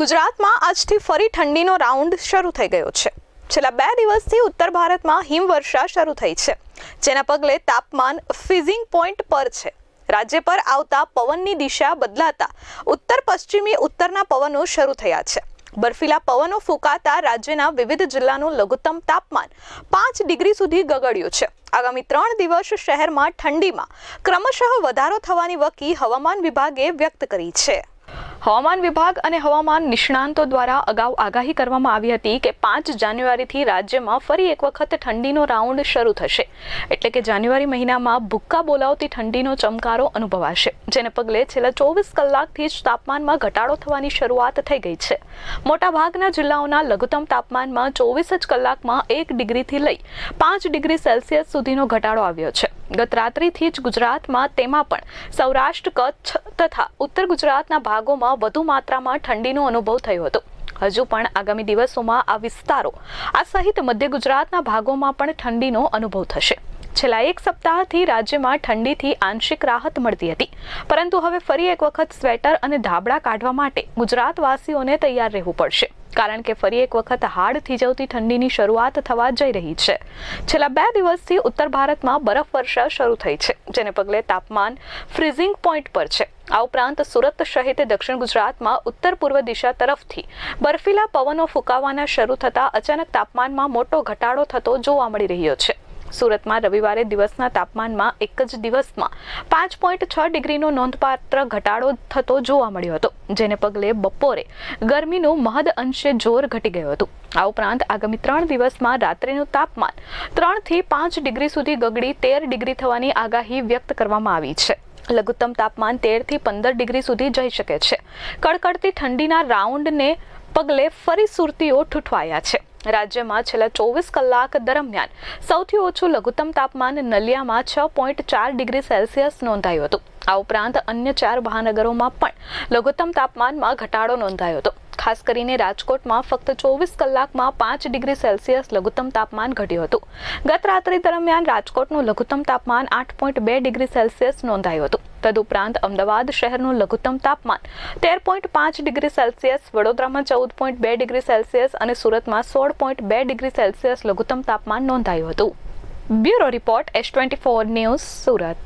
ગુજરાતમાં આજથી ફરી ઠંડીનો રાઉન્ડ શરૂ થઈ ગયો છે. છેલ્લા બે દિવસથી ઉત્તર ભારતમાં હિમવર્ષા શરૂ થઈ છે. જેના પગલે તાપમાન ફિઝિંગ પોઈન્ટ પર છે. રાજ્ય પર આવતા પવનની દિશા બદલાતા ઉત્તર પશ્ચિમી ઉત્તરના પવનો શરૂ થયા છે. બર્ફીલા પવનો ફૂંકાતા રાજ્યના વિવિધ જિલ્લાનું લઘુત્તમ તાપમાન પાંચ ડિગ્રી સુધી ગગડ્યું છે. આગામી ત્રણ દિવસ શહેરમાં ઠંડીમાં ક્રમશઃ વધારો થવાની વકી હવામાન વિભાગે વ્યક્ત કરી છે. હવામાન વિભાગ અને હવામાન નિષ્ણાંતો દ્વારા અગાઉ આગાહી કરવામાં આવી હતી કે પાંચ જાન્યુઆરીથી રાજ્યમાં ફરી એક વખત ઠંડીનો રાઉન્ડ શરૂ થશે. એટલે કે જાન્યુઆરી મહિનામાં ભૂક્કા બોલાવતી ઠંડીનો ચમકારો અનુભવાશે, જેને પગલે છેલ્લા ચોવીસ કલાકથી જ તાપમાનમાં ઘટાડો થવાની શરૂઆત થઈ ગઈ છે. મોટાભાગના જિલ્લાઓના લઘુત્તમ તાપમાનમાં ચોવીસ જ કલાકમાં એક ડિગ્રીથી લઈ પાંચ ડિગ્રી સેલ્સિયસ સુધીનો ઘટાડો આવ્યો છે. ગત રાત્રિથી જ ગુજરાતમાં તેમાં પણ સૌરાષ્ટ્ર, કચ્છ તથા ઉત્તર ગુજરાતના ભાગોમાં વધુ માત્રામાં ઠંડીનો અનુભવ થયો હતો. હજુ પણ આગામી દિવસોમાં આ વિસ્તારો, આ સહિત મધ્ય ગુજરાતના ભાગોમાં પણ ઠંડીનો અનુભવ થશે. છેલ્લા એક સપ્તાહથી રાજ્યમાં ઠંડીથી આંશિક રાહત મળતી હતી. પરંતુ હવે ફરી એક વખત સ્વેટર અને ધાબળા કાઢવા માટે ગુજરાતવાસીઓને તૈયાર રહેવું પડશે. કારણ કે ફરી એક વખત હાડ થીજવતી ઠંડીની શરૂઆત થવા જઈ રહી છે. છેલ્લા બે દિવસથી ઉત્તર ભારતમાં બરફ વર્ષા શરૂ થઈ છે, જેને પગલે તાપમાન ફ્રીઝિંગ પોઈન્ટ પર છે. આ ઉપરાંત સુરત સહિત દક્ષિણ ગુજરાતમાં ઉત્તર પૂર્વ દિશા તરફથી બર્ફીલા પવનો ફૂંકાવાના શરૂ થતા અચાનક તાપમાનમાં મોટો ઘટાડો થતો જોવા મળી રહ્યો છે. સુરતમાં રવિવારે દિવસના તાપમાનમાં એક જ દિવસમાં પાંચ પોઈન્ટ છ ડિગ્રીનો નોંધપાત્ર ઘટાડો થતો જોવા મળ્યો હતો, જેને પગલે બપોરે ગરમીનું મહદ અંશે જોર ઘટી ગયું હતું. આ ઉપરાંત આગામી ત્રણ દિવસમાં રાત્રિનું તાપમાન ત્રણથી પાંચ ડિગ્રી સુધી ગગડી તેર ડિગ્રી થવાની આગાહી વ્યક્ત કરવામાં આવી છે. લઘુત્તમ તાપમાન તેરથી પંદર ડિગ્રી સુધી જઈ શકે છે. કડકડતી ઠંડીના રાઉન્ડને પગલે ફરી સુરતીઓ ઠૂઠવાયા છે. રાજ્યમાં છેલ્લા ચોવીસ કલાક દરમિયાન સૌથી ઓછું લઘુત્તમ તાપમાન નલિયામાં છ પોઈન્ટ ચાર ડિગ્રી સેલ્સિયસ નોંધાયું હતું. આ ઉપરાંત અન્ય ચાર મહાનગરોમાં પણ લઘુત્તમ તાપમાનમાં ઘટાડો નોંધાયો હતો. ખાસ કરીને રાજકોટમાં ફક્ત ચોવીસ કલાકમાં પાંચ ડિગ્રી સેલ્સિયસ લઘુત્તમ તાપમાન ઘટ્યું હતું. ગત રાત્રિ દરમિયાન રાજકોટનું લઘુત્તમ તાપમાન આઠ પોઈન્ટ બે ડિગ્રી સેલ્સિયસ નોંધાયું હતું. તદુપરાંત અમદાવાદ શહેરનું લઘુત્તમ તાપમાન તેર પોઈન્ટ પાંચ ડિગ્રી સેલ્સિયસ, વડોદરામાં ચૌદ પોઈન્ટ બે ડિગ્રી સેલ્સિયસ અને સુરતમાં સોળ પોઈન્ટ બે ડિગ્રી સેલ્સિયસ લઘુત્તમ તાપમાન નોંધાયું હતું. Bureau report, S twenty four news, Surat.